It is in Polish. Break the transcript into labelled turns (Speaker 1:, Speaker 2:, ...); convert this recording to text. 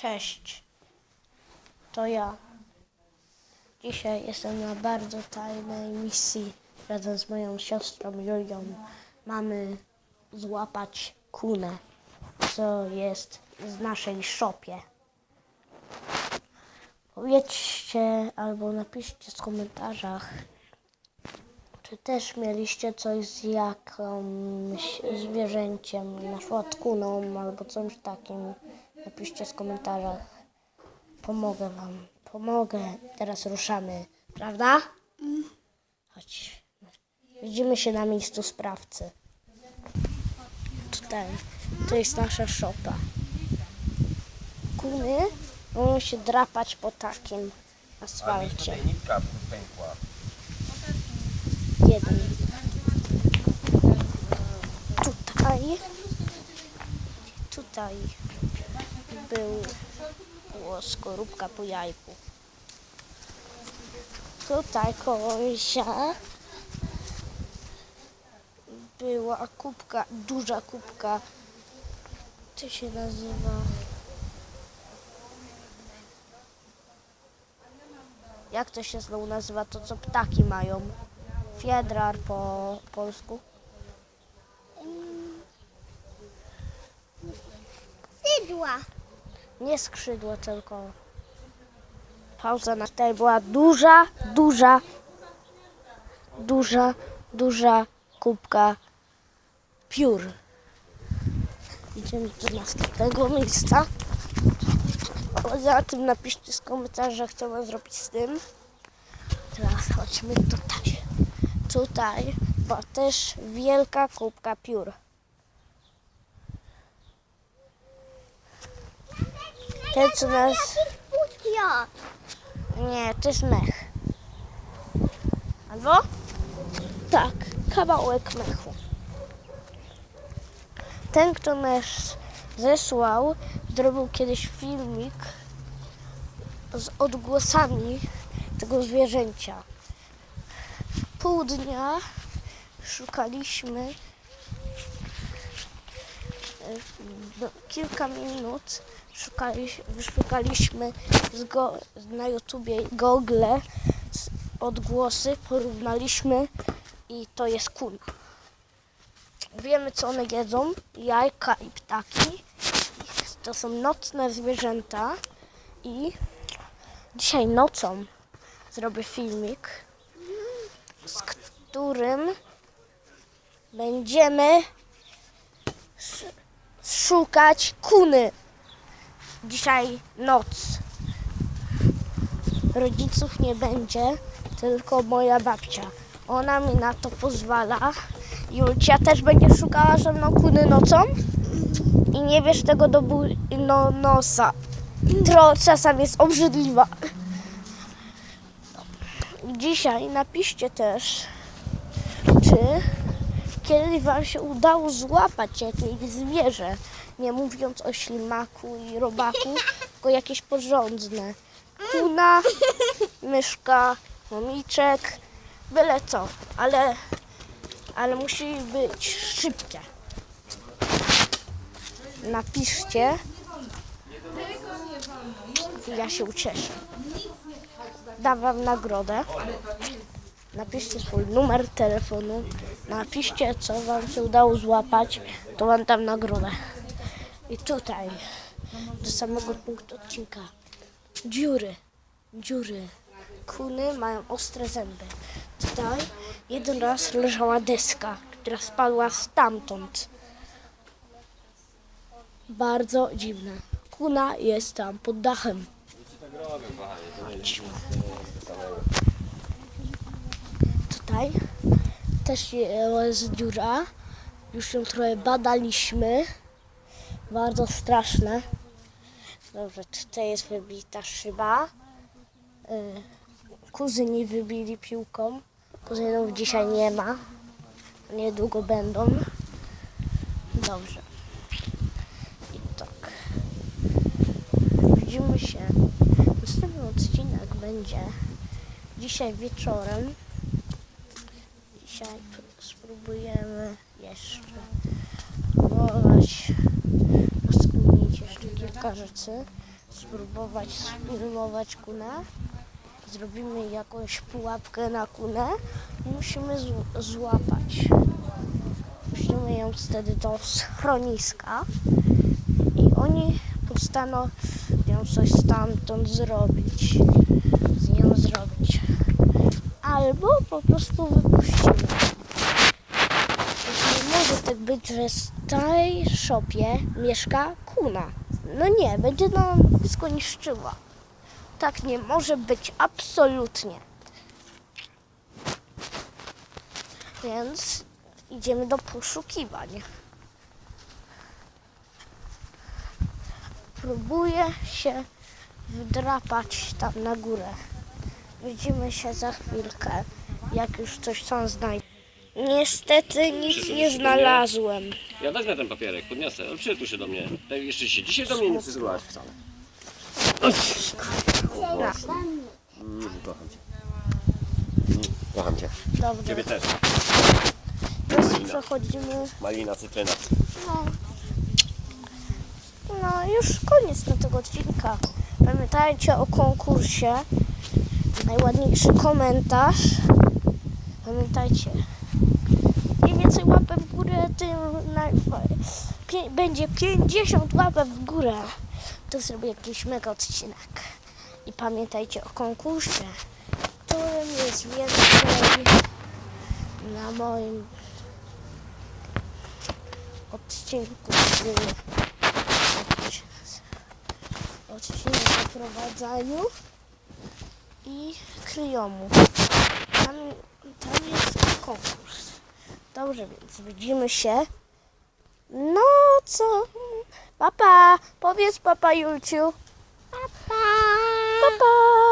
Speaker 1: Cześć. To ja. Dzisiaj jestem na bardzo tajnej misji razem z moją siostrą Julią. Mamy złapać kunę, co jest w naszej szopie. Powiedzcie albo napiszcie w komentarzach, czy też mieliście coś z jakimś zwierzęciem, na przykład kuną albo czymś takim? Napiszcie w komentarzach. Pomogę wam. Pomogę. Teraz ruszamy. Prawda? Chodź. Widzimy się na miejscu sprawcy. Tutaj. To jest nasza szopa. Kuny mogą się drapać po takim asfalcie.
Speaker 2: nitka.
Speaker 1: Jeden. Tutaj. Tutaj był było skorupka po jajku. Tutaj kołysia była kubka, duża kubka. Co się nazywa? Jak to się znowu nazywa? To co ptaki mają. Fiedrar po polsku.
Speaker 3: Skrzydła.
Speaker 1: Nie skrzydło, tylko pauza na tutaj była duża, duża, duża, duża kubka piór. Idziemy do następnego miejsca. Poza tym napiszcie w komentarzach, co mam zrobić z tym. Teraz chodźmy tutaj. Tutaj była też wielka kubka piór. Ten, co nas. Nie, to jest mech. Albo? Tak, kawałek mechu. Ten, kto nas zesłał, zrobił kiedyś filmik z odgłosami tego zwierzęcia. Pół dnia szukaliśmy e, no, kilka minut szukaliśmy, wyszukaliśmy na YouTubie Google odgłosy, porównaliśmy i to jest kun. Wiemy co one jedzą, jajka i ptaki. To są nocne zwierzęta i dzisiaj nocą zrobię filmik, z którym będziemy sz- szukać kuny dzisiaj noc. Rodziców nie będzie, tylko moja babcia. Ona mi na to pozwala. Julcia też będzie szukała ze mną nocą i nie wiesz tego do no, nosa. Tro czasem jest obrzydliwa. Dzisiaj napiszcie też, czy kiedy Wam się udało złapać jakieś zwierzę, nie mówiąc o ślimaku i robaku, tylko jakieś porządne. Kuna, myszka, momiczek, byle co, ale, ale musi być szybkie. Napiszcie. Ja się ucieszę. Dam Wam nagrodę. Napiszcie swój numer telefonu. Napiszcie, co Wam się udało złapać, to Wam dam nagrodę. I tutaj, do samego punktu odcinka. Dziury, dziury. Kuny mają ostre zęby. Tutaj jeden raz leżała deska, która spadła stamtąd. Bardzo dziwne. Kuna jest tam pod dachem. Chodźmy. Tutaj też jest dziura. Już ją trochę badaliśmy. Bardzo straszne. Dobrze, tutaj jest wybita szyba. Y, Kuzyni wybili piłką. Kuzynów dzisiaj nie ma. Niedługo będą. Dobrze. I tak. Widzimy się. Następny odcinek będzie dzisiaj wieczorem. Dzisiaj spróbujemy jeszcze próbować rozkminić jeszcze kilka rzeczy. spróbować sfilmować kunę. Zrobimy jakąś pułapkę na kunę musimy złapać. Musimy ją wtedy do schroniska i oni postanowią coś stamtąd zrobić. Z nią zrobić. Albo po prostu wypuścimy. Tak być, że w tej szopie mieszka kuna. No nie, będzie nam wszystko niszczyła. Tak nie może być, absolutnie. Więc idziemy do poszukiwań. Próbuję się wdrapać tam na górę. Widzimy się za chwilkę, jak już coś tam znajdę. Niestety nic nie znalazłem.
Speaker 2: Ja wezmę ten papierek, podniosę. Ale przytul się do mnie. Tak jeszcze się dzisiaj do mnie nie przyzywałaś wcale. Mm, kocham cię. Mm, kocham cię.
Speaker 1: Dobrze,
Speaker 2: Ciebie też.
Speaker 1: teraz przechodzimy.
Speaker 2: Malina, cytryna.
Speaker 1: No, no już koniec na tego odcinka. Pamiętajcie o konkursie. Najładniejszy komentarz. Pamiętajcie. Więcej łapek w górę, tym na, pie, będzie 50 łapek w górę. To zrobię jakiś mega odcinek. I pamiętajcie o konkursie, którym jest więcej na moim odcinku odcinek o prowadzaniu i kryjomu. Tam, tam. Dobrze, więc widzimy się. No co? Papa, powiedz papa Julciu. Papa. Papa.